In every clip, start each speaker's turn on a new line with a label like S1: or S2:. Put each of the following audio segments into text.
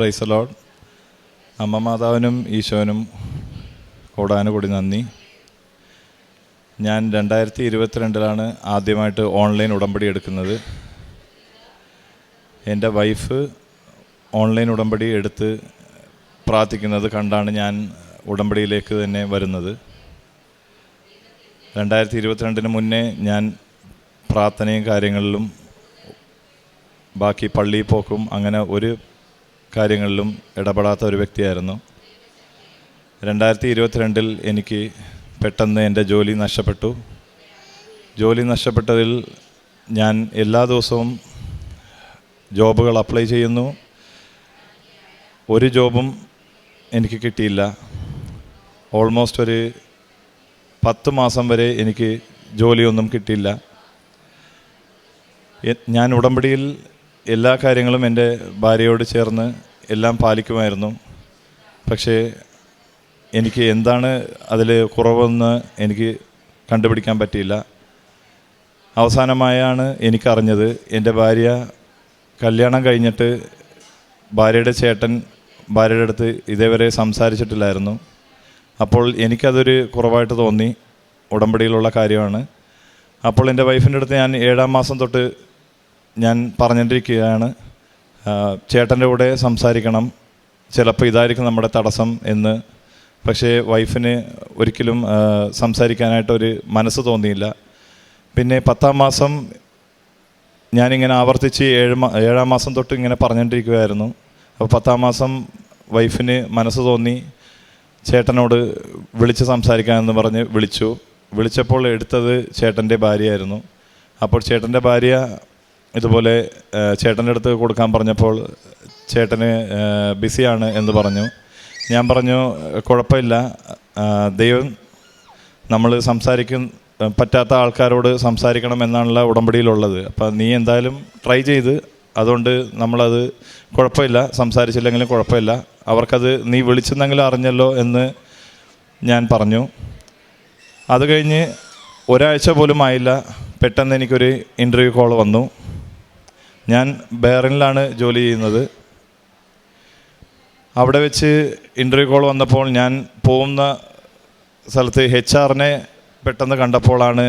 S1: Price allowed അമ്മ മാതാവിനും ഈശോനും കോടാനുകൂടി നന്ദി. ഞാൻ രണ്ടായിരത്തി ഇരുപത്തിരണ്ടിലാണ് ആദ്യമായിട്ട് ഓൺലൈൻ ഉടമ്പടി എടുക്കുന്നത്. എന്റെ വൈഫ് ഓൺലൈൻ ഉടമ്പടി എടുത്ത് പ്രാർത്ഥിക്കുന്നത് കണ്ടാണ് ഞാൻ ഉടമ്പടിയിലേക്ക് തന്നെ വരുന്നത്. രണ്ടായിരത്തി ഇരുപത്തിരണ്ടിന് മുന്നേ ഞാൻ പ്രാർത്ഥനയും കാര്യങ്ങളിലും ബാക്കി പള്ളിയിൽ പോക്കും അങ്ങനെ ഒരു കാര്യങ്ങളിലും ഇടപെടാത്ത ഒരു വ്യക്തിയായിരുന്നു. രണ്ടായിരത്തി ഇരുപത്തിരണ്ടിൽ എനിക്ക് പെട്ടെന്ന് എന്റെ ജോലി നഷ്ടപ്പെട്ടു. ജോലി നഷ്ടപ്പെട്ടതിൽ ഞാൻ എല്ലാ ദിവസവും ജോബുകൾ അപ്ലൈ ചെയ്യുന്നു. ഒരു ജോബും എനിക്ക് കിട്ടിയില്ല. ഓൾമോസ്റ്റ് ഒരു പത്ത് മാസം വരെ എനിക്ക് ജോലിയൊന്നും കിട്ടിയില്ല. ഞാൻ ഉടമ്പടിയിൽ എല്ലാ കാര്യങ്ങളും എന്റെ ഭാര്യയോട് ചേർന്ന് എല്ലാം പാലിക്കുമായിരുന്നു. പക്ഷേ എനിക്ക് എന്താണ് അതിൽ കുറവെന്ന് എനിക്ക് കണ്ടുപിടിക്കാൻ പറ്റിയില്ല. അവസാനമായാണ് എനിക്കറിഞ്ഞത് എന്റെ ഭാര്യ കല്യാണം കഴിഞ്ഞിട്ട് ഭാര്യയുടെ ചേട്ടൻ ഭാര്യയുടെ അടുത്ത് ഇതേവരെ സംസാരിച്ചിട്ടില്ലായിരുന്നു. അപ്പോൾ എനിക്കതൊരു കുറവായിട്ട് തോന്നി. ഉടമ്പടിയിലുള്ള കാര്യമാണ്. അപ്പോൾ എന്റെ വൈഫിന്റെ അടുത്ത് ഞാൻ ഏഴാം മാസം തൊട്ട് ഞാൻ പറഞ്ഞിട്ടിരിക്കുകയാണ് ചേട്ടന്റെ കൂടെ സംസാരിക്കണം. ചിലപ്പോൾ ഇതായിരിക്കും നമ്മുടെ തടസ്സം എന്ന്. പക്ഷേ വൈഫിന് ഒരിക്കലും സംസാരിക്കാനായിട്ട് സംസാരിക്കാനായിട്ടൊരു മനസ്സ് തോന്നിയില്ല. പിന്നെ പത്താം മാസം ഞാനിങ്ങനെ ആവർത്തിച്ച് ഏഴ് ഏഴാം മാസം തൊട്ട് ഇങ്ങനെ പറഞ്ഞുകൊണ്ടിരിക്കുകയായിരുന്നു അപ്പോൾ പത്താം മാസം വൈഫിന് മനസ്സ് തോന്നി ചേട്ടനോട് വിളിച്ച് സംസാരിക്കാമെന്ന് പറഞ്ഞ് വിളിച്ചു. വിളിച്ചപ്പോൾ എടുത്തത് ചേട്ടന്റെ ഭാര്യയായിരുന്നു. അപ്പോൾ ചേട്ടന്റെ ഭാര്യ ഇതുപോലെ ചേട്ടന്റെ അടുത്ത് കൊടുക്കാൻ പറഞ്ഞപ്പോൾ ചേട്ടന് ബിസിയാണ് എന്ന് പറഞ്ഞു. ഞാൻ പറഞ്ഞു കുഴപ്പമില്ല. ദൈവം നമ്മൾ സംസാരിക്കും പറ്റാത്ത ആൾക്കാരോട് സംസാരിക്കണം എന്നാണല്ലോ ഉടമ്പടിയിലുള്ളത്. അപ്പം നീ എന്തായാലും ട്രൈ ചെയ്ത് അതുകൊണ്ട് നമ്മളത് കുഴപ്പമില്ല സംസാരിച്ചില്ലെങ്കിലും കുഴപ്പമില്ല. അവർക്കത് നീ വിളിച്ചെന്നെങ്കിലും അറിഞ്ഞല്ലോ എന്ന് ഞാൻ പറഞ്ഞു. അത് കഴിഞ്ഞ് ഒരാഴ്ച പോലും ആയില്ല. പെട്ടെന്ന് എനിക്കൊരു ഇന്റർവ്യൂ കോൾ വന്നു. ഞാൻ ബേറിനിലാണ് ജോലി ചെയ്യുന്നത്. അവിടെ വെച്ച് ഇന്റർവ്യൂ കോൾ വന്നപ്പോൾ ഞാൻ പോകുന്ന സ്ഥലത്ത് എച്ച് ആറിനെ പെട്ടെന്ന് കണ്ടപ്പോഴാണ്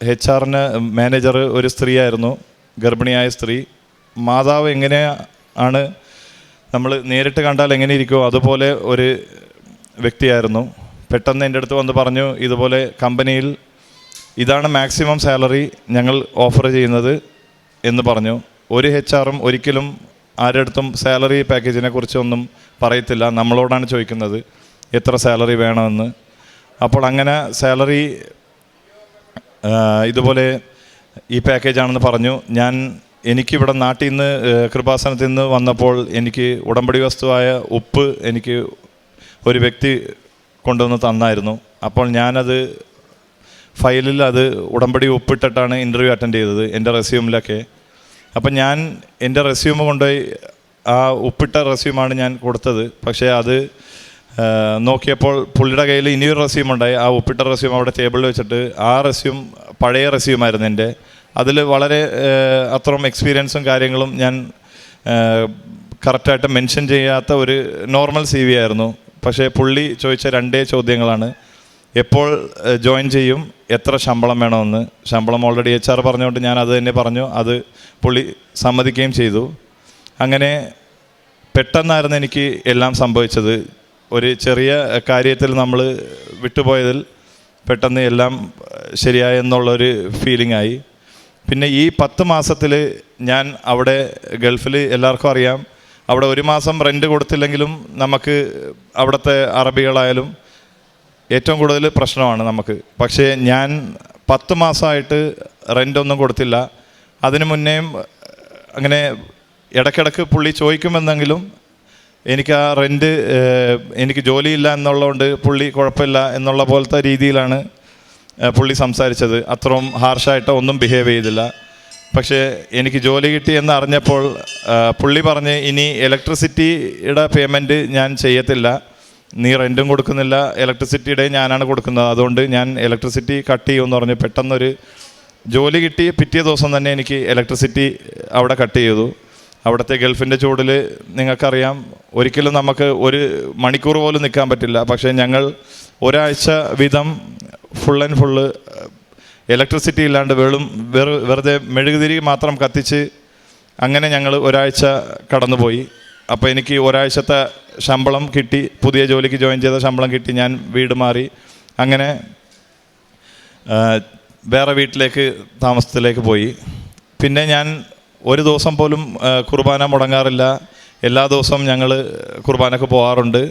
S1: എച്ച് ആറിന് മാനേജർ ഒരു സ്ത്രീയായിരുന്നു ഗർഭിണിയായ സ്ത്രീ. മാതാവ് എങ്ങനെയാണ് നമ്മൾ നേരിട്ട് കണ്ടാൽ എങ്ങനെ ഇരിക്കുമോ അതുപോലെ ഒരു വ്യക്തിയായിരുന്നു. പെട്ടെന്ന് എന്റെ അടുത്ത് വന്ന് പറഞ്ഞു ഇതുപോലെ കമ്പനിയിൽ ഇതാണ് മാക്സിമം സാലറി ഞങ്ങൾ ഓഫർ ചെയ്യുന്നത്. എന്ന് പറഞ്ഞു. ഒരു എച്ച് ആറും ഒരിക്കലും ആരുടെ അടുത്തും സാലറി പാക്കേജിനെ കുറിച്ചൊന്നും പറയത്തില്ല. നമ്മളോടാണ് ചോദിക്കുന്നത് എത്ര സാലറി വേണമെന്ന്. അപ്പോൾ അങ്ങനെ സാലറി ഇതുപോലെ ഈ പാക്കേജാണെന്ന് പറഞ്ഞു. ഞാൻ എനിക്കിവിടെ നാട്ടിൽ നിന്ന് കൃപാസനത്തിൽ നിന്ന് വന്നപ്പോൾ എനിക്ക് ഉടമ്പടി വസ്തുവായ ഉപ്പ് എനിക്ക് ഒരു വ്യക്തി കൊണ്ടുവന്ന് തന്നായിരുന്നു. അപ്പോൾ ഞാനത് ഫയലിൽ അത് ഉടമ്പടി ഒപ്പിട്ടിട്ടാണ് ഇന്റർവ്യൂ അറ്റൻഡ് ചെയ്തത് എന്റെ റെസ്യൂമിലൊക്കെ അപ്പം ഞാൻ എന്റെ റെസ്യൂം കൊണ്ടുപോയി ആ ഒപ്പിട്ട റെസ്യൂമാണ് ഞാൻ കൊടുത്തത്. പക്ഷേ അത് നോക്കിയപ്പോൾ പുള്ളിയുടെ കയ്യിൽ ഇനിയൊരു റെസ്യൂം ഉണ്ടായി. ആ ഒപ്പിട്ട റെസ്യൂം അവിടെ ടേബിളിൽ വെച്ചിട്ട് ആ റെസ്യൂം പഴയ റെസ്യൂമായിരുന്നു എന്റെ. അതിൽ വളരെ അത്രയും എക്സ്പീരിയൻസും കാര്യങ്ങളും ഞാൻ കറക്റ്റായിട്ട് മെൻഷൻ ചെയ്യാത്ത ഒരു നോർമൽ സി വി ആയിരുന്നു. പക്ഷേ പുള്ളി ചോദിച്ച രണ്ടേ ചോദ്യങ്ങളാണ്. എപ്പോൾ ജോയിൻ ചെയ്യും എത്ര ശമ്പളം വേണമെന്ന്. ശമ്പളം ഓൾറെഡി എച്ച് ആർ പറഞ്ഞുകൊണ്ട് ഞാൻ അത് തന്നെ പറഞ്ഞു. അത് പുള്ളി സമ്മതിക്കുകയും ചെയ്തു. അങ്ങനെ പെട്ടെന്നായിരുന്നു എനിക്ക് എല്ലാം സംഭവിച്ചത്. ഒരു ചെറിയ കാര്യത്തിൽ നമ്മൾ വിട്ടുപോയതിൽ പെട്ടെന്ന് എല്ലാം ശരിയായെന്നുള്ളൊരു ഫീലിംഗ് ആയി. പിന്നെ ഈ പത്ത് മാസത്തിൽ ഞാൻ അവിടെ ഗൾഫിൽ എല്ലാവർക്കും അറിയാം. അവിടെ ഒരു മാസം റെന്റ് കൊടുത്തില്ലെങ്കിലും നമുക്ക് അവിടുത്തെ അറബികളായാലും ഏറ്റവും കൂടുതൽ പ്രശ്നമാണ് നമുക്ക്. പക്ഷേ ഞാൻ പത്ത് മാസമായിട്ട് റെന്റ് ഒന്നും കൊടുത്തില്ല. അതിനു മുന്നേയും അങ്ങനെ ഇടയ്ക്കിടയ്ക്ക് പുള്ളി ചോദിക്കുമെന്നെങ്കിലും എനിക്ക് ആ റെന്റ് എനിക്ക് ജോലിയില്ല എന്നുള്ളതുകൊണ്ട് പുള്ളി കുഴപ്പമില്ല എന്നുള്ള പോലത്തെ രീതിയിലാണ് പുള്ളി സംസാരിച്ചത്. അത്രയും ഹാർഷായിട്ട് ഒന്നും ബിഹേവ് ചെയ്തില്ല. പക്ഷേ എനിക്ക് ജോലി കിട്ടി എന്ന് അറിഞ്ഞപ്പോൾ പുള്ളി പറഞ്ഞ് ഇനി ഇലക്ട്രിസിറ്റിയുടെ പേയ്മെന്റ് ഞാൻ ചെയ്യത്തില്ല. നീ റെന്റും കൊടുക്കുന്നില്ല ഇലക്ട്രിസിറ്റിയുടെ ഞാനാണ് കൊടുക്കുന്നത്. അതുകൊണ്ട് ഞാൻ ഇലക്ട്രിസിറ്റി കട്ട് ചെയ്യുമെന്ന് പറഞ്ഞ് പെട്ടെന്നൊരു ജോലി കിട്ടി. പിറ്റേ ദിവസം തന്നെ എനിക്ക് ഇലക്ട്രിസിറ്റി അവിടെ കട്ട് ചെയ്തു. അവിടുത്തെ ഗൾഫിന്റെ ചൂടിൽ നിങ്ങൾക്കറിയാം ഒരിക്കലും നമുക്ക് ഒരു മണിക്കൂർ പോലും നിൽക്കാൻ പറ്റില്ല. പക്ഷേ ഞങ്ങൾ ഒരാഴ്ച വീതം ഫുൾ ആൻഡ് ഫുള്ള് ഇലക്ട്രിസിറ്റി ഇല്ലാണ്ട് വെളും വെറു വെറുതെ മെഴുകുതിരി മാത്രം കത്തിച്ച് അങ്ങനെ ഞങ്ങൾ ഒരാഴ്ച കടന്നുപോയി. അപ്പോൾ എനിക്ക് ഒരാഴ്ചത്തെ ശമ്പളം കിട്ടി പുതിയ ജോലിക്ക് ജോയിൻ ചെയ്ത ശമ്പളം കിട്ടി ഞാൻ വീട് മാറി. അങ്ങനെ വേറെ വീട്ടിലേക്ക് താമസത്തിലേക്ക് പോയി. പിന്നെ ഞാൻ ഒരു ദിവസം പോലും കുർബാന മുടങ്ങാറില്ല. എല്ലാ ദിവസവും ഞങ്ങൾ കുർബാനക്ക് പോകാറുണ്ട്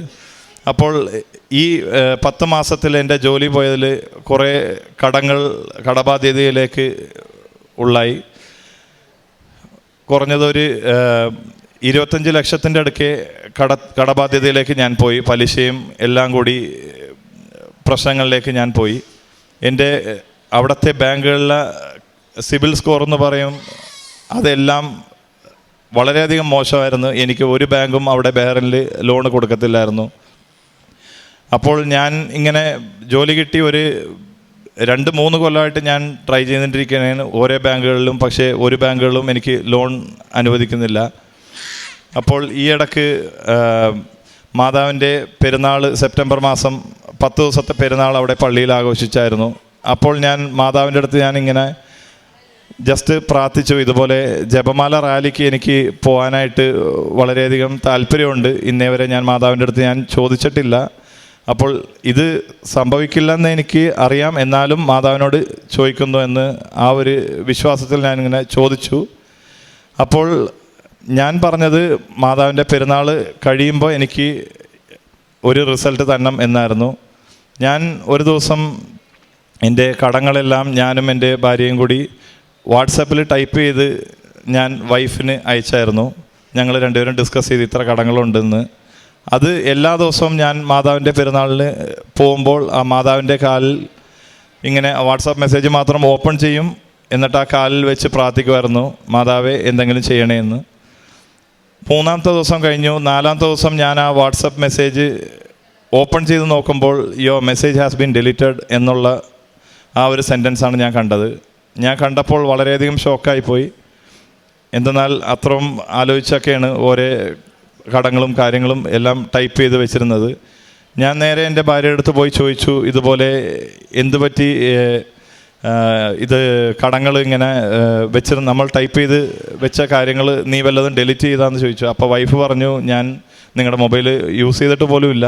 S1: അപ്പോൾ ഈ പത്ത് മാസത്തിൽ എന്റെ ജോലി പോയതിൽ കുറേ കടങ്ങൾ കടബാധ്യതയിലേക്ക് ഉള്ളായി. കുറഞ്ഞതൊരു ഇരുപത്തഞ്ച് ലക്ഷത്തിന്റെ അടുക്കെ കട കടബാധ്യതയിലേക്ക് ഞാൻ പോയി. പലിശയും എല്ലാം കൂടി പ്രശ്നങ്ങളിലേക്ക് ഞാൻ പോയി. എന്റെ അവിടുത്തെ ബാങ്കുകളിലെ സിബിൽ സ്കോർ എന്ന് പറയും അതെല്ലാം വളരെയധികം മോശമായിരുന്നു. എനിക്ക് ഒരു ബാങ്കും അവിടെ ബെഹറിനിൽ ലോൺ കൊടുക്കത്തില്ലായിരുന്നു. അപ്പോൾ ഞാൻ ഇങ്ങനെ ജോലി കിട്ടി ഒരു രണ്ട് മൂന്ന് കൊല്ലമായിട്ട് ഞാൻ ട്രൈ ചെയ്തുകൊണ്ടിരിക്കുകയാണ്. ഓരോ ബാങ്കുകളിലും പക്ഷേ ഒരു ബാങ്കുകളിലും എനിക്ക് ലോൺ അനുവദിക്കുന്നില്ല. അപ്പോൾ ഈ ഇടയ്ക്ക് മാതാവിന്റെ പെരുന്നാൾ സെപ്റ്റംബർ മാസം പത്ത് ദിവസത്തെ പെരുന്നാൾ അവിടെ പള്ളിയിൽ ആഘോഷിച്ചായിരുന്നു. അപ്പോൾ ഞാൻ മാതാവിന്റെ അടുത്ത് ഞാൻ ഇങ്ങനെ ജസ്റ്റ് പ്രാർത്ഥിച്ചു. ഇതുപോലെ ജപമാല റാലിക്ക് എനിക്ക് പോകാനായിട്ട് വളരെയധികം താല്പര്യമുണ്ട്. ഇന്നേ വരെ ഞാൻ മാതാവിന്റെ അടുത്ത് ഞാൻ ചോദിച്ചിട്ടില്ല. അപ്പോൾ ഇത് സംഭവിക്കില്ലെന്ന് എനിക്ക് അറിയാം. എന്നാലും മാതാവിനോട് ചോദിക്കുന്നു എന്ന് ആ ഒരു വിശ്വാസത്തിൽ ഞാനിങ്ങനെ ചോദിച്ചു. അപ്പോൾ ഞാൻ പറഞ്ഞത് മാതാവിന്റെ പെരുന്നാൾ കഴിയുമ്പോൾ എനിക്ക് ഒരു റിസൾട്ട് തന്നെ എന്നായിരുന്നു. ഞാൻ ഒരു ദിവസം എന്റെ കടങ്ങളെല്ലാം ഞാനും എന്റെ ഭാര്യയും കൂടി വാട്സാപ്പിൽ ടൈപ്പ് ചെയ്ത് ഞാൻ വൈഫിന് അയച്ചായിരുന്നു. ഞങ്ങൾ രണ്ടുപേരും ഡിസ്കസ് ചെയ്ത് ഇത്ര കടങ്ങളുണ്ടെന്ന്. അത് എല്ലാ ദിവസവും ഞാൻ മാതാവിന്റെ പെരുന്നാളിന് പോകുമ്പോൾ ആ മാതാവിന്റെ കാലിൽ ഇങ്ങനെ വാട്സാപ്പ് മെസ്സേജ് മാത്രം ഓപ്പൺ ചെയ്യും. എന്നിട്ട് ആ കാലിൽ വെച്ച് പ്രാർത്ഥിക്കുമായിരുന്നു മാതാവേ എന്തെങ്കിലും ചെയ്യണേ എന്ന് മൂന്നാമത്തെ ദിവസം കഴിഞ്ഞു. നാലാമത്തെ ദിവസം ഞാൻ ആ വാട്സപ്പ് മെസ്സേജ് ഓപ്പൺ ചെയ്ത് നോക്കുമ്പോൾ യോ മെസ്സേജ് ഹാസ് ബീൻ ഡിലീറ്റഡ് എന്നുള്ള ആ ഒരു സെന്റൻസാണ് ഞാൻ കണ്ടത്. ഞാൻ കണ്ടപ്പോൾ വളരെയധികം ഷോക്കായിപ്പോയി എന്തെന്നാൽ അത്രയും ആലോചിച്ചൊക്കെയാണ് ഓരോ കടങ്ങളും കാര്യങ്ങളും എല്ലാം ടൈപ്പ് ചെയ്ത് വെച്ചിരുന്നത്. ഞാൻ നേരെ എന്റെ ഭാര്യയുടെ അടുത്ത് പോയി ചോദിച്ചു ഇതുപോലെ എന്ത് പറ്റി ഏഹ്, ആഹ്, ഇത് കടങ്ങൾ ഇങ്ങനെ വെച്ചിരുന്ന നമ്മൾ ടൈപ്പ് ചെയ്ത് വെച്ച കാര്യങ്ങൾ നീ വല്ലതും ഡെലിറ്റ് ചെയ്താന്ന് ചോദിച്ചു. അപ്പോൾ വൈഫ് പറഞ്ഞു ഞാൻ നിങ്ങളുടെ മൊബൈൽ യൂസ് ചെയ്തിട്ട് പോലും ഇല്ല.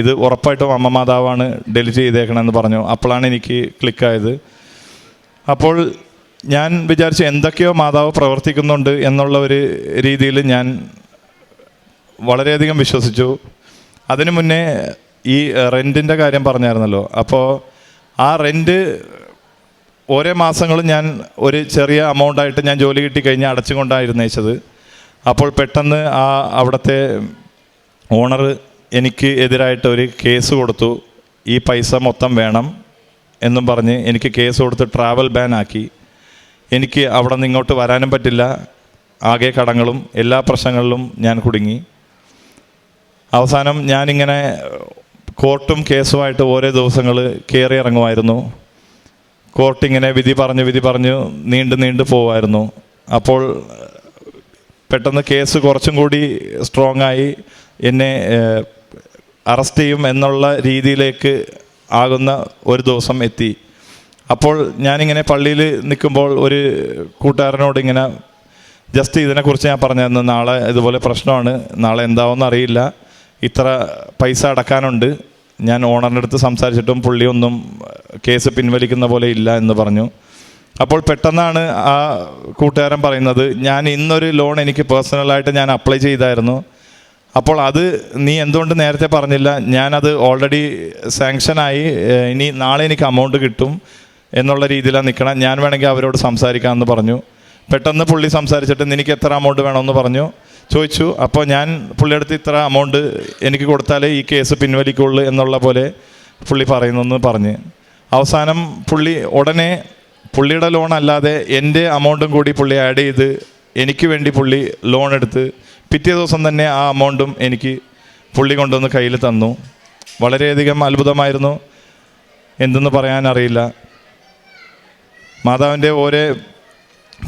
S1: ഇത് ഉറപ്പായിട്ടും അമ്മ മാതാവാണ് ഡെലിറ്റ് ചെയ്തേക്കണമെന്ന് പറഞ്ഞു. അപ്പോഴാണ് എനിക്ക് ക്ലിക്കായത് അപ്പോൾ ഞാൻ വിചാരിച്ചു എന്തൊക്കെയോ മാതാവ് പ്രവർത്തിക്കുന്നുണ്ട് എന്നുള്ള ഒരു രീതിയിൽ ഞാൻ വളരെയധികം വിശ്വസിച്ചു. അതിനു മുന്നേ ഈ റെന്റിന്റെ കാര്യം പറഞ്ഞായിരുന്നല്ലോ. അപ്പോൾ ആ റെന്റ് ഓരോ മാസങ്ങളും ഞാൻ ഒരു ചെറിയ എമൗണ്ടായിട്ട് ഞാൻ ജോലി കിട്ടി കഴിഞ്ഞ് അടച്ചുകൊണ്ടായിരുന്നേച്ചത്. അപ്പോൾ പെട്ടെന്ന് ആ അവിടുത്തെ ഓണർ എനിക്ക് എതിരായിട്ട് ഒരു കേസ് കൊടുത്തു. ഈ പൈസ മൊത്തം വേണം എന്നും പറഞ്ഞ് എനിക്ക് കേസ് കൊടുത്ത് ട്രാവൽ ബാൻ ആക്കി. എനിക്ക് അവിടെ നിന്ന് ഇങ്ങോട്ട് വരാനും പറ്റില്ല. ആകെ കടങ്ങളും എല്ലാ പ്രശ്നങ്ങളിലും ഞാൻ കുടുങ്ങി. അവസാനം ഞാനിങ്ങനെ കോർട്ടും കേസുമായിട്ട് ഓരോ ദിവസങ്ങൾ കയറി ഇറങ്ങുമായിരുന്നു. കോർട്ട് ഇങ്ങനെ വിധി പറഞ്ഞു വിധി പറഞ്ഞു നീണ്ടു നീണ്ടു പോവായിരുന്നു. അപ്പോൾ പെട്ടെന്ന് കേസ് കുറച്ചും കൂടി സ്ട്രോങ് ആയി എന്നെ അറസ്റ്റ് ചെയ്യും എന്നുള്ള രീതിയിലേക്ക് ആകുന്ന ഒരു ദിവസം എത്തി. അപ്പോൾ ഞാനിങ്ങനെ പള്ളിയിൽ നിൽക്കുമ്പോൾ ഒരു കൂട്ടുകാരനോട് ഇങ്ങനെ ജസ്റ്റ് ഇതിനെക്കുറിച്ച് ഞാൻ പറഞ്ഞിരുന്നു നാളെ ഇതുപോലെ പ്രശ്നമാണ്. നാളെ എന്താവുമെന്ന് അറിയില്ല. ഇത്ര പൈസ അടക്കാനുണ്ട്. ഞാൻ ഓണറിന്റെ അടുത്ത് സംസാരിച്ചിട്ടും പുള്ളിയൊന്നും കേസ് പിൻവലിക്കുന്ന പോലെ ഇല്ല എന്ന് പറഞ്ഞു. അപ്പോൾ പെട്ടെന്നാണ് ആ കൂട്ടുകാരൻ പറയുന്നത് ഞാൻ ഇന്നൊരു ലോൺ എനിക്ക് പേഴ്സണലായിട്ട് ഞാൻ അപ്ലൈ ചെയ്തായിരുന്നു. അപ്പോൾ അത് നീ എന്തുകൊണ്ട് നേരത്തെ പറഞ്ഞില്ല? ഞാനത് ഓൾറെഡി സാങ്ഷനായി ഇനി നാളെ എനിക്ക് അമൗണ്ട് കിട്ടും എന്നുള്ള രീതിയിലാണ് നിൽക്കണം. ഞാൻ വേണമെങ്കിൽ അവരോട് സംസാരിക്കാമെന്ന് പറഞ്ഞു. പെട്ടെന്ന് പുള്ളി സംസാരിച്ചിട്ട് നിനക്ക് എത്ര അമൗണ്ട് വേണമെന്ന് പറഞ്ഞു. ചോദിച്ചു അപ്പോൾ ഞാൻ പുള്ളിയെടുത്ത് ഇത്ര അമൗണ്ട് എനിക്ക് കൊടുത്താലേ ഈ കേസ് പിൻവലിക്കുള്ളൂ എന്നുള്ള പോലെ പുള്ളി പറയുന്നെന്ന് പറഞ്ഞ്. അവസാനം പുള്ളി ഉടനെ പുള്ളിയുടെ ലോൺ അല്ലാതെ എന്റെ അമൗണ്ടും കൂടി പുള്ളി ആഡ് ചെയ്ത് എനിക്ക് വേണ്ടി പുള്ളി ലോൺ എടുത്ത് പിറ്റേ ദിവസം തന്നെ ആ അമൗണ്ടും എനിക്ക് പുള്ളി കൊണ്ടുവന്ന് കയ്യിൽ തന്നു. വളരെയധികം അത്ഭുതമായിരുന്നു. എന്തെന്ന് പറയാനറിയില്ല മാതാവിന്റെ ഓരോ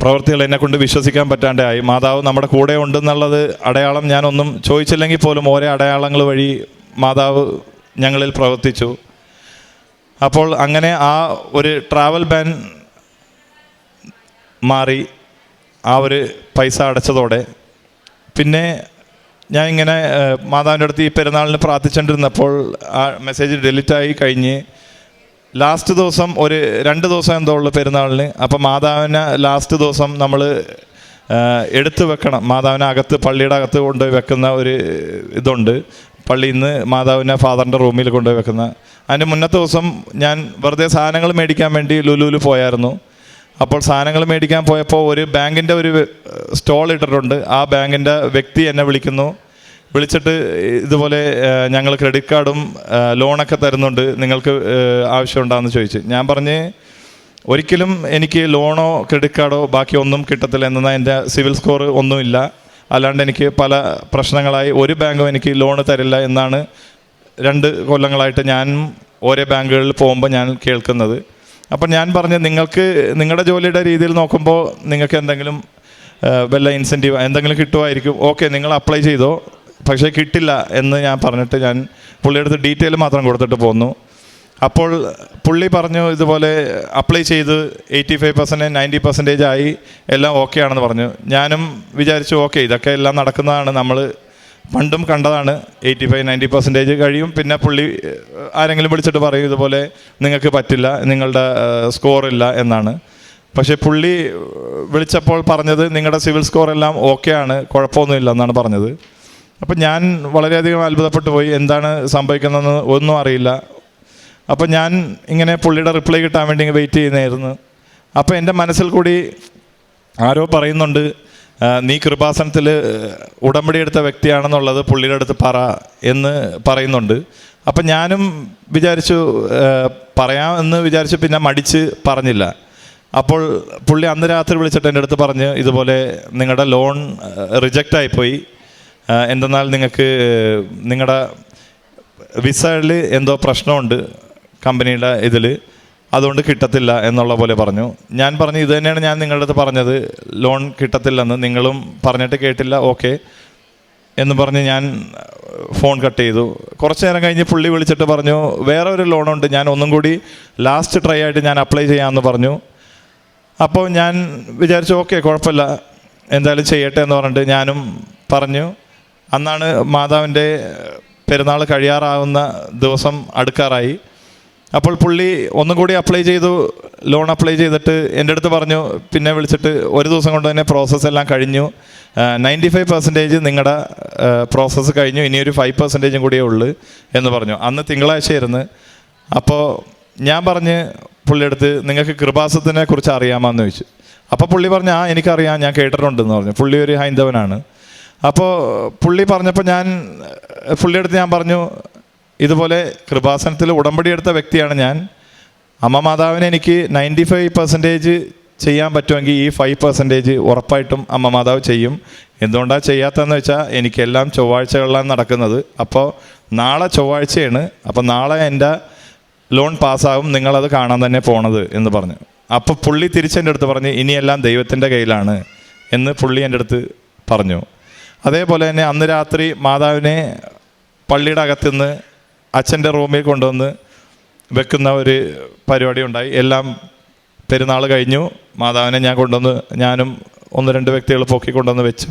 S1: പ്രവൃത്തികൾ എന്നെ കൊണ്ട് വിശ്വസിക്കാൻ പറ്റാണ്ടായി. മാതാവ് നമ്മുടെ കൂടെ ഉണ്ടെന്നുള്ളത് അടയാളം ഞാനൊന്നും ചോദിച്ചില്ലെങ്കിൽ പോലും ഓരോ അടയാളങ്ങൾ വഴി മാതാവ് ഞങ്ങളിൽ പ്രവർത്തിച്ചു. അപ്പോൾ അങ്ങനെ ആ ഒരു ട്രാവൽ ബാൻ മാറി ആ ഒരു പൈസ അടച്ചതോടെ. പിന്നെ ഞാൻ ഇങ്ങനെ മാതാവിന്റെ അടുത്ത് ഈ പെരുന്നാളിന് പ്രാർത്ഥിച്ചുകൊണ്ടിരുന്നപ്പോൾ ആ മെസ്സേജ് ഡിലീറ്റായി കഴിഞ്ഞ് ലാസ്റ്റ് ദിവസം ഒരു രണ്ട് ദിവസം എന്തോ ഉള്ളു പെരുന്നാളിന് അപ്പം മാതാവിനെ ലാസ്റ്റ് ദിവസം നമ്മൾ എടുത്തു വെക്കണം. മാതാവിനെ അകത്ത് പള്ളിയുടെ അകത്ത് കൊണ്ടുപോയി വെക്കുന്ന ഒരു ഇതുണ്ട്. പള്ളിയിൽ നിന്ന് മാതാവിനെ ഫാദറിന്റെ റൂമിൽ കൊണ്ടുപോയി വെക്കുന്ന. അതിന്റെ മുന്നത്തെ ദിവസം ഞാൻ വെറുതെ സാധനങ്ങൾ മേടിക്കാൻ വേണ്ടി ലുലുവിൽ പോയായിരുന്നു. അപ്പോൾ സാധനങ്ങൾ മേടിക്കാൻ പോയപ്പോൾ ഒരു ബാങ്കിന്റെ ഒരു സ്റ്റോൾ ഇട്ടിട്ടുണ്ട്. ആ ബാങ്കിന്റെ വ്യക്തി എന്നെ വിളിക്കുന്നു. വിളിച്ചിട്ട് ഇതുപോലെ ഞങ്ങൾ ക്രെഡിറ്റ് കാർഡും ലോണൊക്കെ തരുന്നുണ്ട്. നിങ്ങൾക്ക് ആ, ആവശ്യമുണ്ടാന്ന് ചോദിച്ചു. ഞാൻ പറഞ്ഞ് ഒരിക്കലും എനിക്ക് ലോണോ ക്രെഡിറ്റ് കാർഡോ ബാക്കി ഒന്നും കിട്ടത്തില്ല എന്നാൽ എന്റെ സിവിൽ സ്കോർ ഒന്നുമില്ല. അല്ലാണ്ട് എനിക്ക് പല പ്രശ്നങ്ങളായി ഒരു ബാങ്കും എനിക്ക് ലോൺ തരില്ല എന്നാണ് രണ്ട് കൊല്ലങ്ങളായിട്ട് ഞാൻ ഓരോ ബാങ്കുകളിൽ പോകുമ്പോൾ ഞാൻ കേൾക്കുന്നത്. അപ്പം ഞാൻ പറഞ്ഞു നിങ്ങൾക്ക് നിങ്ങളുടെ ജോലിയുടെ രീതിയിൽ നോക്കുമ്പോൾ നിങ്ങൾക്ക് എന്തെങ്കിലും വല്ല ഇൻസെന്റീവ് എന്തെങ്കിലും കിട്ടുമായിരിക്കും. ഓക്കെ നിങ്ങൾ അപ്ലൈ ചെയ്തോ. പക്ഷേ കിട്ടില്ല എന്ന് ഞാൻ പറഞ്ഞിട്ട് ഞാൻ പുള്ളിയുടെ അടുത്ത് ഡീറ്റെയിൽ മാത്രം കൊടുത്തിട്ട് പോന്നു. അപ്പോൾ പുള്ളി പറഞ്ഞു ഇതുപോലെ അപ്ലൈ ചെയ്ത് eighty five percentage ninety percentage ആയി എല്ലാം ഓക്കെ ആണെന്ന് പറഞ്ഞു. ഞാനും വിചാരിച്ചു ഓക്കെ ഇതൊക്കെ എല്ലാം നടക്കുന്നതാണ്. നമ്മൾ പണ്ടും കണ്ടതാണ്. എയ്റ്റി ഫൈവ് നയന്റി പെർസെന്റേജ് കഴിയും. പിന്നെ പുള്ളി ആരെങ്കിലും വിളിച്ചിട്ട് പറയും ഇതുപോലെ നിങ്ങൾക്ക് പറ്റില്ല നിങ്ങളുടെ സ്കോർ ഇല്ല എന്നാണ്. പക്ഷേ പുള്ളി വിളിച്ചപ്പോൾ പറഞ്ഞത് നിങ്ങളുടെ സിവിൽ സ്കോർ എല്ലാം ഓക്കെ ആണ് കുഴപ്പമൊന്നുമില്ല എന്നാണ് പറഞ്ഞത്. അപ്പം ഞാൻ വളരെയധികം അത്ഭുതപ്പെട്ടു പോയി. എന്താണ് സംഭവിക്കുന്നതെന്ന് ഒന്നും അറിയില്ല. അപ്പം ഞാൻ ഇങ്ങനെ പുള്ളിയുടെ റിപ്ലൈ കിട്ടാൻ വേണ്ടി വെയിറ്റ് ചെയ്യുന്നതായിരുന്നു. അപ്പോൾ എന്റെ മനസ്സിൽ കൂടി ആരോ പറയുന്നുണ്ട് നീ കൃപാസനത്തിൽ ഉടമ്പടി എടുത്ത വ്യക്തിയാണെന്നുള്ളത് പുള്ളിയുടെ അടുത്ത് പറ എന്ന് പറയുന്നുണ്ട്. അപ്പം ഞാനും വിചാരിച്ചു പറയാമെന്ന് വിചാരിച്ചു പിന്നെ മടിച്ച് പറഞ്ഞില്ല. അപ്പോൾ പുള്ളി അന്ന് രാത്രി വിളിച്ചിട്ട് എന്റെ അടുത്ത് പറഞ്ഞ് ഇതുപോലെ നിങ്ങളുടെ ലോൺ റിജക്റ്റ് ആയിപ്പോയി. എന്തെന്നാൽ നിങ്ങൾക്ക് നിങ്ങളുടെ വിസയിൽ എന്തോ പ്രശ്നമുണ്ട്. കമ്പനിയുടെ ഇതിൽ അതുകൊണ്ട് കിട്ടത്തില്ല എന്നുള്ള പോലെ പറഞ്ഞു. ഞാൻ പറഞ്ഞു ഇത് തന്നെയാണ് ഞാൻ നിങ്ങളുടെ അടുത്ത് പറഞ്ഞത്. ലോൺ കിട്ടത്തില്ലെന്ന് നിങ്ങളും പറഞ്ഞിട്ട് കേട്ടില്ല. ഓക്കെ. എന്ന് പറഞ്ഞ് ഞാൻ ഫോൺ കട്ട് ചെയ്തു. കുറച്ച് നേരം കഴിഞ്ഞ് പുള്ളി വിളിച്ചിട്ട് പറഞ്ഞു വേറെ ഒരു ലോണുണ്ട് ഞാൻ ഒന്നും കൂടി ലാസ്റ്റ് ട്രൈ ആയിട്ട് ഞാൻ അപ്ലൈ ചെയ്യാമെന്ന് പറഞ്ഞു. അപ്പോൾ ഞാൻ വിചാരിച്ചു ഓക്കെ കുഴപ്പമില്ല. എന്തായാലും ചെയ്യട്ടെ എന്ന് പറഞ്ഞിട്ട് ഞാനും പറഞ്ഞു. അന്നാണ് മാതാവിന്റെ പെരുന്നാൾ കഴിയാറാവുന്ന ദിവസം അടുക്കാറായി. അപ്പോൾ പുള്ളി ഒന്നും കൂടി അപ്ലൈ ചെയ്തു ലോൺ അപ്ലൈ ചെയ്തിട്ട് എന്റെ അടുത്ത് പറഞ്ഞു പിന്നെ വിളിച്ചിട്ട് ഒരു ദിവസം കൊണ്ട് തന്നെ പ്രോസസ്സ് എല്ലാം കഴിഞ്ഞു. നയന്റി ഫൈവ് പെർസെന്റേജ് നിങ്ങളുടെ പ്രോസസ്സ് കഴിഞ്ഞു. ഇനിയൊരു ഫൈവ് പെർസെന്റേജും കൂടിയേ ഉള്ളൂ എന്ന് പറഞ്ഞു. അന്ന് തിങ്കളാഴ്ചയായിരുന്നു. അപ്പോൾ ഞാൻ പറഞ്ഞ് പുള്ളിയെടുത്ത് നിങ്ങൾക്ക് കൃപാസത്തിനെ കുറിച്ച് അറിയാമെന്ന് ചോദിച്ചു. അപ്പോൾ പുള്ളി പറഞ്ഞു ആ എനിക്കറിയാം ഞാൻ കേട്ടിട്ടുണ്ടെന്ന് പറഞ്ഞു. പുള്ളി ഒരു ഹൈന്ദവനാണ്. അപ്പോൾ പുള്ളി പറഞ്ഞപ്പോൾ ഞാൻ പുള്ളിയെടുത്ത് ഞാൻ പറഞ്ഞു ഇതുപോലെ കൃപാസനത്തിൽ ഉടമ്പടി എടുത്ത വ്യക്തിയാണ് ഞാൻ. അമ്മ മാതാവിനെ എനിക്ക് നയന്റി ഫൈവ് പെർസെന്റേജ് ചെയ്യാൻ പറ്റുമെങ്കിൽ ഈ ഫൈവ് പെർസെന്റേജ് ഉറപ്പായിട്ടും അമ്മ മാതാവ് ചെയ്യും. എന്തുകൊണ്ടാണ് ചെയ്യാത്തതെന്ന് വെച്ചാൽ എനിക്കെല്ലാം ചൊവ്വാഴ്ചകളിലാണ് നടക്കുന്നത്. അപ്പോൾ നാളെ ചൊവ്വാഴ്ചയാണ്. അപ്പോൾ നാളെ എന്റെ ലോൺ പാസ്സാകും നിങ്ങളത് കാണാൻ തന്നെ പോണത് എന്ന് പറഞ്ഞു. അപ്പോൾ പുള്ളി തിരിച്ചെന്റെ അടുത്ത് പറഞ്ഞ് ഇനിയെല്ലാം ദൈവത്തിന്റെ കയ്യിലാണ് എന്ന് പുള്ളി എന്റെ അടുത്ത് പറഞ്ഞു. അതേപോലെ തന്നെ അന്ന് രാത്രി മാതാവിനെ പള്ളിയുടെ അകത്തുനിന്ന് അച്ഛന്റെ റൂമിൽ കൊണ്ടുവന്ന് വെക്കുന്ന ഒരു പരിപാടി ഉണ്ടായി. എല്ലാം പെരുന്നാൾ കഴിഞ്ഞു. മാതാവിനെ ഞാൻ കൊണ്ടുവന്ന് ഞാനും ഒന്ന് രണ്ട് വ്യക്തികൾ പൊക്കി കൊണ്ടുവന്ന് വെച്ചു.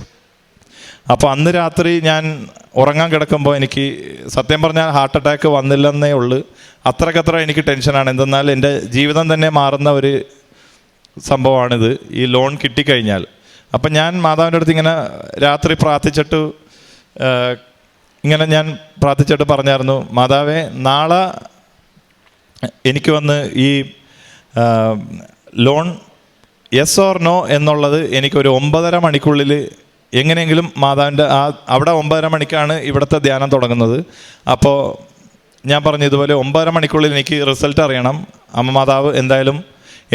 S1: അപ്പോൾ അന്ന് രാത്രി ഞാൻ ഉറങ്ങാൻ കിടക്കുമ്പോൾ എനിക്ക് സത്യം പറഞ്ഞാൽ ഹാർട്ട് അറ്റാക്ക് വന്നില്ലെന്നേ ഉള്ളൂ. അത്രക്കത്ര എനിക്ക് ടെൻഷനാണ്. എന്തെന്നാൽ എന്റെ ജീവിതം തന്നെ മാറുന്ന ഒരു സംഭവമാണിത്. ഈ ലോൺ കിട്ടിക്കഴിഞ്ഞാൽ. അപ്പം ഞാൻ മാതാവിന്റെ അടുത്ത് ഇങ്ങനെ രാത്രി പ്രാർത്ഥിച്ചിട്ട് ഇങ്ങനെ ഞാൻ പ്രാർത്ഥിച്ചിട്ട് പറഞ്ഞായിരുന്നു മാതാവേ നാളെ എനിക്ക് വന്ന് ഈ ലോൺ യെസ് ഓർ നോ എന്നുള്ളത് എനിക്കൊരു ഒമ്പതര മണിക്കുള്ളിൽ എങ്ങനെയെങ്കിലും മാതാവിന്റെ ആ അവിടെ ഒമ്പതര മണിക്കാണ് ഇവിടുത്തെ ധ്യാനം തുടങ്ങുന്നത്. അപ്പോൾ ഞാൻ പറഞ്ഞു ഇതുപോലെ ഒമ്പതര മണിക്കുള്ളിൽ എനിക്ക് റിസൾട്ട് അറിയണം. അമ്മ മാതാവ് എന്തായാലും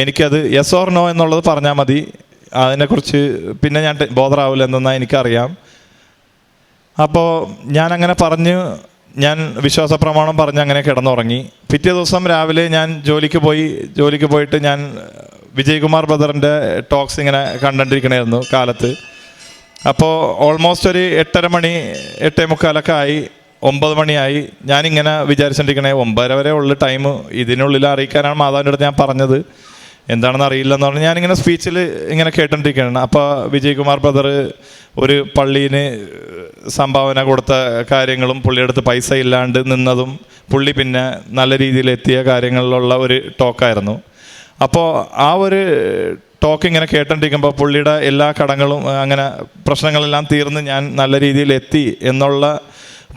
S1: എനിക്കത് യെസ് ഓർ നോ എന്നുള്ളത് പറഞ്ഞാൽ മതി. അതിനെക്കുറിച്ച് പിന്നെ ഞാൻ ബോധറാവില്ല എന്തെന്നാൽ എനിക്കറിയാം. അപ്പോൾ ഞാൻ അങ്ങനെ പറഞ്ഞ് ഞാൻ വിശ്വാസ പ്രമാണം പറഞ്ഞ് അങ്ങനെ കിടന്നുറങ്ങി. പിറ്റേ ദിവസം രാവിലെ ഞാൻ ജോലിക്ക് പോയി ജോലിക്ക് പോയിട്ട് ഞാൻ വിജയകുമാർ ബ്രദറിന്റെ ടോക്സ് ഇങ്ങനെ കണ്ടുകൊണ്ടിരിക്കണമായിരുന്നു കാലത്ത്. അപ്പോൾ ഓൾമോസ്റ്റ് ഒരു എട്ടര മണി എട്ടേ മുക്കാലൊക്കെ ആയി ഒമ്പത് മണിയായി. ഞാനിങ്ങനെ വിചാരിച്ചിട്ടിരിക്കണേ ഒമ്പതര വരെ ഉള്ള ടൈം ഇതിനുള്ളിൽ അറിയിക്കാനാണ് മാതാവിന്റെ അടുത്ത് ഞാൻ പറഞ്ഞത്. എന്താണെന്ന് അറിയില്ലെന്ന് പറഞ്ഞ് ഞാനിങ്ങനെ സ്പീച്ചിൽ ഇങ്ങനെ കേട്ടോണ്ടിരിക്കുകയാണ്. അപ്പോൾ വിജയ്കുമാർ ബ്രദർ ഒരു പള്ളീന് സംഭാവന കൊടുത്ത കാര്യങ്ങളും പുള്ളിയെടുത്ത് പൈസ ഇല്ലാണ്ട് നിന്നതും പുള്ളി പിന്നെ നല്ല രീതിയിൽ എത്തിയ കാര്യങ്ങളിലുള്ള ഒരു ടോക്കായിരുന്നു അപ്പോൾ ആ ഒരു ടോക്ക് ഇങ്ങനെ കേട്ടോണ്ടിരിക്കുമ്പോൾ പുള്ളിയുടെ എല്ലാ കടങ്ങളും അങ്ങനെ പ്രശ്നങ്ങളെല്ലാം തീർന്ന് ഞാൻ നല്ല രീതിയിൽ എത്തി എന്നുള്ള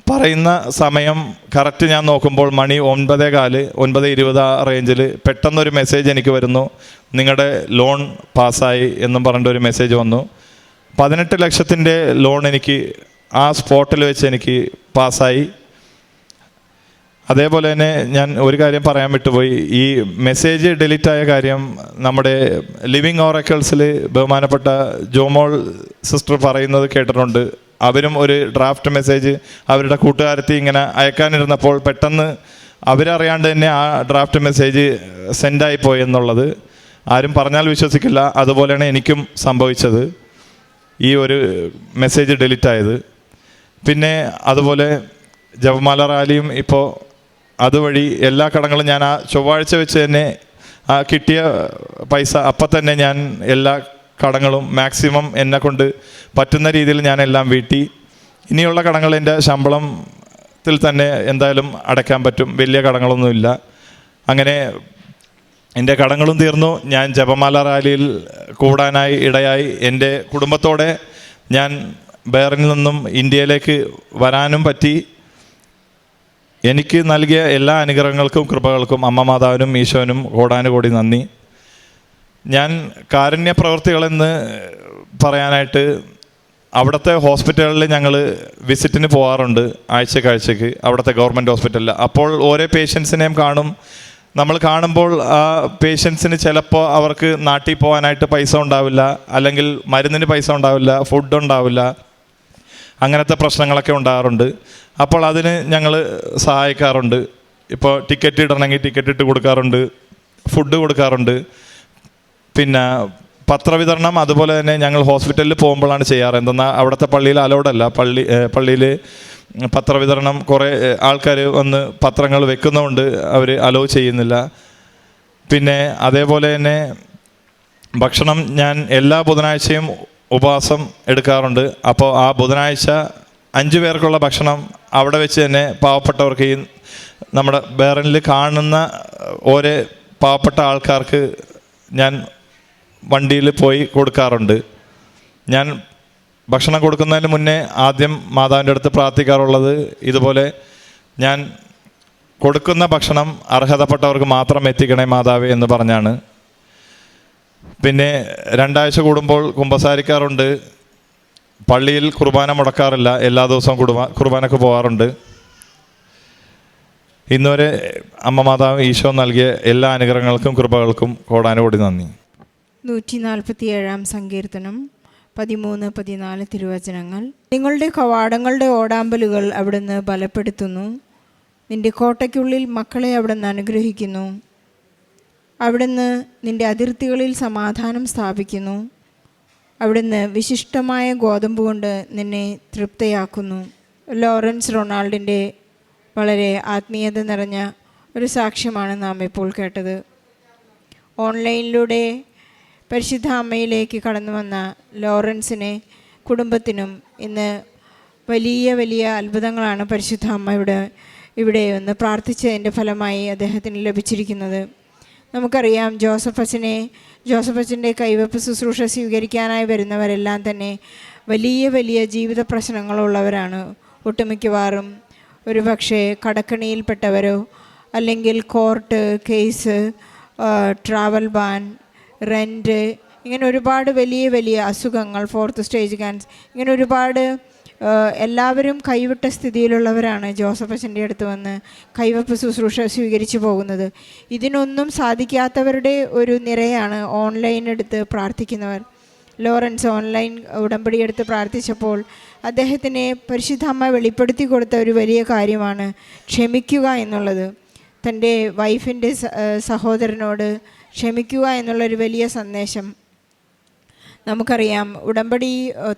S1: പറയുന്ന സമയം കറക്റ്റ് ഞാൻ നോക്കുമ്പോൾ മണി ഒൻപതേ കാൽ ഒൻപത് ഇരുപത് ആ റേഞ്ചിൽ പെട്ടെന്നൊരു മെസ്സേജ് എനിക്ക് വരുന്നു. നിങ്ങളുടെ ലോൺ പാസ്സായി എന്നും പറഞ്ഞിട്ട് ഒരു മെസ്സേജ് വന്നു. പതിനെട്ട് ലക്ഷത്തിന്റെ ലോൺ എനിക്ക് ആ സ്പോട്ടിൽ വെച്ച് എനിക്ക് പാസ്സായി. അതേപോലെ തന്നെ ഞാൻ ഒരു കാര്യം പറയാൻ വിട്ടുപോയി. ഈ മെസ്സേജ് ഡിലീറ്റ് ആയ കാര്യം നമ്മുടെ ലിവിങ് ഓറക്കിൾസിൽ ബഹുമാനപ്പെട്ട ജോമോൾ സിസ്റ്റർ പറയുന്നത് കേട്ടിട്ടുണ്ട്. അവരും ഒരു ഡ്രാഫ്റ്റ് മെസ്സേജ് അവരുടെ കൂട്ടുകാരത്തി ഇങ്ങനെ അയക്കാനിരുന്നപ്പോൾ പെട്ടെന്ന് അവരറിയാണ്ട് തന്നെ ആ ഡ്രാഫ്റ്റ് മെസ്സേജ് സെൻഡായി പോയി എന്നുള്ളത് ആരും പറഞ്ഞാൽ വിശ്വസിക്കില്ല. അതുപോലെയാണ് എനിക്കും സംഭവിച്ചത്. ഈ ഒരു മെസ്സേജ് ഡിലീറ്റ് പിന്നെ അതുപോലെ ജവമാല റാലിയും ഇപ്പോൾ അതുവഴി എല്ലാ കടങ്ങളും ഞാൻ ആ ചൊവ്വാഴ്ച വെച്ച് തന്നെ ആ കിട്ടിയ പൈസ അപ്പം തന്നെ ഞാൻ എല്ലാ കടങ്ങളും മാക്സിമം എന്നെ കൊണ്ട് പറ്റുന്ന രീതിയിൽ ഞാൻ എല്ലാം വീട്ടി. ഇനിയുള്ള കടങ്ങൾ എന്റെ ശമ്പളത്തിൽ തന്നെ എന്തായാലും അടയ്ക്കാൻ പറ്റും. വലിയ കടങ്ങളൊന്നുമില്ല അങ്ങനെ എന്റെ കടങ്ങളും തീർന്നു. ഞാൻ ജപമാല റാലിയിൽ കൂടാനായി ഇടയായി. എന്റെ കുടുംബത്തോടെ ഞാൻ ബേറിൽ നിന്നും ഇന്ത്യയിലേക്ക് വരാനും പറ്റി. എനിക്ക് നൽകിയ എല്ലാ അനുഗ്രഹങ്ങൾക്കും കൃപകൾക്കും അമ്മ മാതാവിനും ഈശോനും കോടാനുകൂടി നന്ദി. ഞാൻ കാരുണ്യ പ്രവൃത്തികളെന്ന് പറയാനായിട്ട് അവിടുത്തെ ഹോസ്പിറ്റലിൽ ഞങ്ങൾ വിസിറ്റിന് പോകാറുണ്ട് ആഴ്ചക്കാഴ്ചക്ക് അവിടുത്തെ ഗവൺമെന്റ് ഹോസ്പിറ്റലിൽ അപ്പോൾ ഓരോ പേഷ്യൻസിനെയും കാണും. നമ്മൾ കാണുമ്പോൾ ആ പേഷ്യൻസിന് ചിലപ്പോൾ അവർക്ക് നാട്ടിൽ പോകാനായിട്ട് പൈസ ഉണ്ടാവില്ല അല്ലെങ്കിൽ മരുന്നിന് പൈസ ഉണ്ടാവില്ല ഫുഡ് ഉണ്ടാവില്ല അങ്ങനത്തെ പ്രശ്നങ്ങളൊക്കെ ഉണ്ടാകാറുണ്ട്. അപ്പോൾ അതിന് ഞങ്ങൾ സഹായിക്കാറുണ്ട്. ഇപ്പോൾ ടിക്കറ്റ് ഇടണമെങ്കിൽ ടിക്കറ്റ് ഇട്ട് കൊടുക്കാറുണ്ട് ഫുഡ് കൊടുക്കാറുണ്ട്. പിന്നെ പത്രവിതരണം അതുപോലെ തന്നെ ഞങ്ങൾ ഹോസ്പിറ്റലിൽ പോകുമ്പോഴാണ് ചെയ്യാറ്. എന്തെന്നാൽ അവിടുത്തെ പള്ളിയിൽ അലൗഡല്ല പള്ളി പള്ളിയിൽ പത്രവിതരണം കുറേ ആൾക്കാർ വന്ന് പത്രങ്ങൾ വെക്കുന്നതുകൊണ്ട് അവർ അലോ ചെയ്യുന്നില്ല. പിന്നെ അതേപോലെ തന്നെ ഭക്ഷണം ഞാൻ എല്ലാ ബുധനാഴ്ചയും ഉപവാസം എടുക്കാറുണ്ട്. അപ്പോൾ ആ ബുധനാഴ്ച അഞ്ച് പേർക്കുള്ള ഭക്ഷണം അവിടെ വെച്ച് തന്നെ പാവപ്പെട്ടവർക്ക് ഈ നമ്മുടെ ബേറനിൽ കാണുന്ന ഓരോ പാവപ്പെട്ട ആൾക്കാർക്ക് ഞാൻ വണ്ടിയിൽ പോയി കൊടുക്കാറുണ്ട്. ഞാൻ ഭക്ഷണം കൊടുക്കുന്നതിന് മുന്നേ ആദ്യം മാതാവിന്റെ അടുത്ത് പ്രാർത്ഥിക്കാറുള്ളത് ഇതുപോലെ ഞാൻ കൊടുക്കുന്ന ഭക്ഷണം അർഹതപ്പെട്ടവർക്ക് മാത്രം എത്തിക്കണേ മാതാവ് എന്ന് പറഞ്ഞാണ്. പിന്നെ രണ്ടാഴ്ച കൂടുമ്പോൾ കുമ്പസാരിക്കാറുണ്ട്. പള്ളിയിൽ കുർബാന മുടക്കാറില്ല. എല്ലാ ദിവസവും കുർബാ കുർബാനക്ക് പോകാറുണ്ട്. ഇന്നുവരെ അമ്മ മാതാവ് ഈശോ നൽകിയ എല്ലാ അനുഗ്രഹങ്ങൾക്കും കൃപകൾക്കും കോടാനുകൂടി നന്ദി.
S2: നൂറ്റി നാൽപ്പത്തി ഏഴാം സങ്കീർത്തനം പതിമൂന്ന് പതിനാല് തിരുവചനങ്ങൾ. നിങ്ങളുടെ കവാടങ്ങളുടെ ഓടാമ്പലുകൾ അവിടുന്ന് ബലപ്പെടുത്തുന്നു. നിന്റെ കോട്ടയ്ക്കുള്ളിൽ മക്കളെ അവിടുന്ന് അനുഗ്രഹിക്കുന്നു. അവിടുന്ന് നിന്റെ അതിർത്തികളിൽ സമാധാനം സ്ഥാപിക്കുന്നു. അവിടുന്ന് വിശിഷ്ടമായ ഗോതമ്പ് കൊണ്ട് നിന്നെ തൃപ്തയാക്കുന്നു. ലോറൻസ് റൊണാൾഡിന്റെ വളരെ ആത്മീയത നിറഞ്ഞ ഒരു സാക്ഷ്യമാണ് നാം ഇപ്പോൾ കേട്ടത്. ഓൺലൈനിലൂടെ പരിശുദ്ധ അമ്മയിലേക്ക് കടന്നു വന്ന ലോറൻസിനെ കുടുംബത്തിനും ഇന്ന് വലിയ വലിയ അത്ഭുതങ്ങളാണ് പരിശുദ്ധ അമ്മയുടെ ഇവിടെ ഒന്ന് പ്രാർത്ഥിച്ചതിന്റെ ഫലമായി അദ്ദേഹത്തിന് ലഭിച്ചിരിക്കുന്നത്. നമുക്കറിയാം ജോസഫ് അച്ഛനെ ജോസഫ് കൈവപ്പ് ശുശ്രൂഷ സ്വീകരിക്കാനായി വരുന്നവരെല്ലാം തന്നെ വലിയ വലിയ ജീവിത പ്രശ്നങ്ങളുള്ളവരാണ്. ഒട്ടുമിക്കവാറും ഒരു പക്ഷേ കടക്കണിയിൽപ്പെട്ടവരോ അല്ലെങ്കിൽ court case travel ban rent ഇങ്ങനെ ഒരുപാട് വലിയ വലിയ അസുഖങ്ങൾ ഫോർത്ത് സ്റ്റേജ് ക്യാൻസർ ഇങ്ങനെ ഒരുപാട് എല്ലാവരും കൈവിട്ട സ്ഥിതിയിലുള്ളവരാണ് ജോസഫ് അച്ഛന്റെ അടുത്ത് വന്ന് കൈവപ്പ് ശുശ്രൂഷ സ്വീകരിച്ചു പോകുന്നത്. ഇതിനൊന്നും സാധിക്കാത്തവരുടെ ഒരു നിരയാണ് ഓൺലൈൻ എടുത്ത് പ്രാർത്ഥിക്കുന്നവർ. ലോറൻസ് ഓൺലൈൻ ഉടമ്പടി എടുത്ത് പ്രാർത്ഥിച്ചപ്പോൾ അദ്ദേഹത്തിന് പരിശുദ്ധ അമ്മ വെളിപ്പെടുത്തി കൊടുത്ത ഒരു വലിയ കാര്യമാണ് ക്ഷമിക്കുക എന്നുള്ളത്. തന്റെ വൈഫിന്റെ സഹോദരനോട് ക്ഷമിക്കുക എന്നുള്ളൊരു വലിയ സന്ദേശം നമുക്കറിയാം. ഉടമ്പടി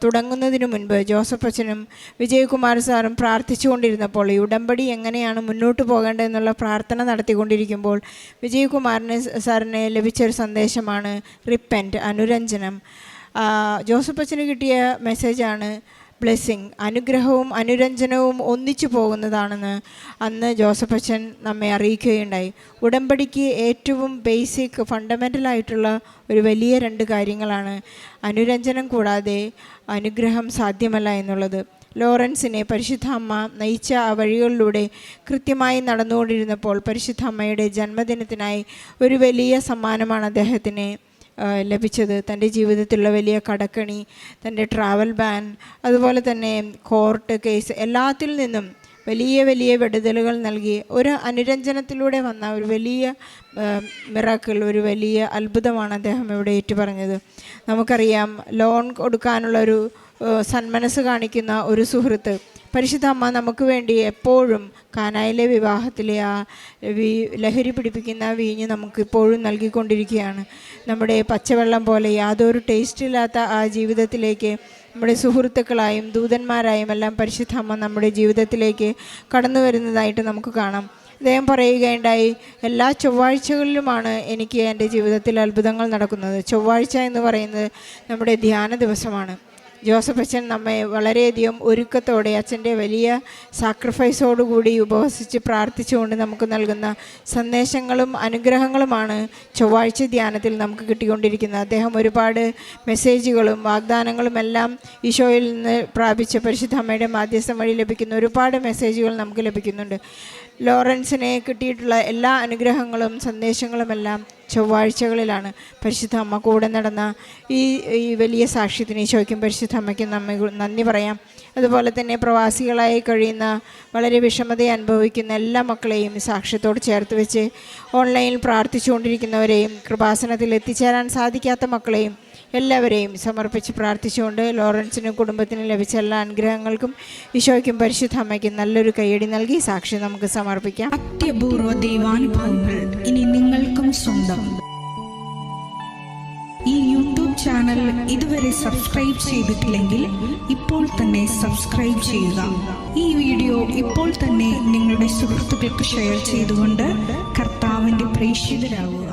S2: തുടങ്ങുന്നതിന് മുൻപ് ജോസഫ് അച്ഛനും വിജയകുമാർ സാറും പ്രാർത്ഥിച്ചുകൊണ്ടിരുന്നപ്പോൾ ഈ ഉടമ്പടി എങ്ങനെയാണ് മുന്നോട്ട് പോകേണ്ടതെന്നുള്ള പ്രാർത്ഥന നടത്തിക്കൊണ്ടിരിക്കുമ്പോൾ വിജയകുമാറിന് സാറിനെ ലഭിച്ചൊരു സന്ദേശമാണ് റിപ്പന്റ് അനുരഞ്ജനം. ജോസഫ് അച്ഛന് കിട്ടിയ മെസ്സേജാണ് ബ്ലെസ്സിങ് അനുഗ്രഹവും അനുരഞ്ജനവും ഒന്നിച്ചു പോകുന്നതാണെന്ന് അന്ന് ജോസഫ് അച്ഛൻ നമ്മെ അറിയിക്കുകയുണ്ടായി. ഉടമ്പടിക്ക് ഏറ്റവും ബേസിക് ഫണ്ടമെന്റൽ ആയിട്ടുള്ള ഒരു വലിയ രണ്ട് കാര്യങ്ങളാണ് അനുരഞ്ജനം കൂടാതെ അനുഗ്രഹം സാധ്യമല്ല എന്നുള്ളത്. ലോറൻസിനെ പരിശുദ്ധ അമ്മ നയിച്ച ആ വഴികളിലൂടെ കൃത്യമായി നടന്നുകൊണ്ടിരുന്നപ്പോൾ പരിശുദ്ധ അമ്മയുടെ ജന്മദിനത്തിനായി ഒരു വലിയ സമ്മാനമാണ് അദ്ദേഹത്തിന് ലഭിച്ചത്. തന്റെ ജീവിതത്തിലുള്ള വലിയ കടക്കണി തന്റെ ട്രാവൽ ബാൻ അതുപോലെ തന്നെ കോർട്ട് കേസ് എല്ലാത്തിൽ നിന്നും വലിയ വലിയ വിടുതലുകൾ നൽകി. ഒരു അനുരഞ്ജനത്തിലൂടെ വന്ന ഒരു വലിയ മിറാക്കിൾ ഒരു വലിയ അത്ഭുതമാണ് അദ്ദേഹം ഇവിടെ ഏറ്റുപറഞ്ഞത്. നമുക്കറിയാം ലോൺ കൊടുക്കാനുള്ള ഒരു സന്മനസ് കാണിക്കുന്ന ഒരു സുഹൃത്ത് പരിശുദ്ധ അമ്മ നമുക്ക് വേണ്ടി എപ്പോഴും കാനായിലെ വിവാഹത്തിലെ ആ വീ ലഹരി പിടിപ്പിക്കുന്ന വീഞ്ഞ് നമുക്ക് ഇപ്പോഴും നൽകിക്കൊണ്ടിരിക്കുകയാണ്. നമ്മുടെ പച്ചവെള്ളം പോലെ യാതൊരു ടേസ്റ്റ് ഇല്ലാത്ത ആ ജീവിതത്തിലേക്ക് നമ്മുടെ സുഹൃത്തുക്കളായും ദൂതന്മാരായും എല്ലാം പരിശുദ്ധ അമ്മ നമ്മുടെ ജീവിതത്തിലേക്ക് കടന്നു വരുന്നതായിട്ട് നമുക്ക് കാണാം. അദ്ദേഹം പറയുകയുണ്ടായി എല്ലാ ചൊവ്വാഴ്ചകളിലുമാണ് എനിക്ക് എന്റെ ജീവിതത്തിൽ അത്ഭുതങ്ങൾ നടക്കുന്നത്. ചൊവ്വാഴ്ച എന്ന് പറയുന്നത് നമ്മുടെ ധ്യാന ദിവസമാണ്. ജോസഫ് അച്ഛൻ നമ്മെ വളരെയധികം ഒരുക്കത്തോടെ അച്ഛന്റെ വലിയ സാക്രിഫൈസോടുകൂടി ഉപവസിച്ച് പ്രാർത്ഥിച്ചുകൊണ്ട് നമുക്ക് നൽകുന്ന സന്ദേശങ്ങളും അനുഗ്രഹങ്ങളുമാണ് ചൊവ്വാഴ്ച ധ്യാനത്തിൽ നമുക്ക് കിട്ടിക്കൊണ്ടിരിക്കുന്നത്. അദ്ദേഹം ഒരുപാട് മെസ്സേജുകളും വാഗ്ദാനങ്ങളും എല്ലാം ഈശോയിൽ നിന്ന് പ്രാപിച്ച പരിശുദ്ധ അമ്മയുടെ മാധ്യസ്ഥം വഴി ലഭിക്കുന്ന ഒരുപാട് മെസ്സേജുകൾ നമുക്ക് ലഭിക്കുന്നുണ്ട്. ലോറൻസിനെ കിട്ടിയിട്ടുള്ള എല്ലാ അനുഗ്രഹങ്ങളും സന്ദേശങ്ങളുമെല്ലാം ചൊവ്വാഴ്ചകളിലാണ്. പരിശുദ്ധ അമ്മ കൂടെ നടന്ന ഈ ഈ വലിയ സാക്ഷ്യത്തിന് ചോദിക്കും പരിശുദ്ധ അമ്മയ്ക്ക് നമ്മെ നന്ദി പറയാം. അതുപോലെ തന്നെ പ്രവാസികളായി കഴിയുന്ന വളരെ വിഷമത അനുഭവിക്കുന്ന എല്ലാ മക്കളെയും സാക്ഷ്യത്തോട് ചേർത്ത് വെച്ച് ഓൺലൈനിൽ പ്രാർത്ഥിച്ചുകൊണ്ടിരിക്കുന്നവരെയും കൃപാസനത്തിൽ എത്തിച്ചേരാൻ സാധിക്കാത്ത മക്കളെയും എല്ലാവരെയും സമർപ്പിച്ച് പ്രാർത്ഥിച്ചുകൊണ്ട് ലോറൻസിനും കുടുംബത്തിനും ലഭിച്ച എല്ലാ അനുഗ്രഹങ്ങൾക്കും ഈശോയ്ക്കും പരിശുദ്ധ അമ്മയ്ക്കും നല്ലൊരു കൈയടി നൽകി സാക്ഷി നമുക്ക് സമർപ്പിക്കാം.
S3: അത്യപൂർവ ദൈവാനുഭവങ്ങൾ ഇനി നിങ്ങൾക്കും സ്വന്തം. ഈ യൂട്യൂബ് ചാനൽ ഇതുവരെ സബ്സ്ക്രൈബ് ചെയ്തിട്ടില്ലെങ്കിൽ ഇപ്പോൾ തന്നെ സബ്സ്ക്രൈബ് ചെയ്യുക. ഈ വീഡിയോ ഇപ്പോൾ തന്നെ നിങ്ങളുടെ സുഹൃത്തുക്കൾക്ക് ഷെയർ ചെയ്തുകൊണ്ട് കർത്താവിന്റെ പ്രേക്ഷിതരാകുക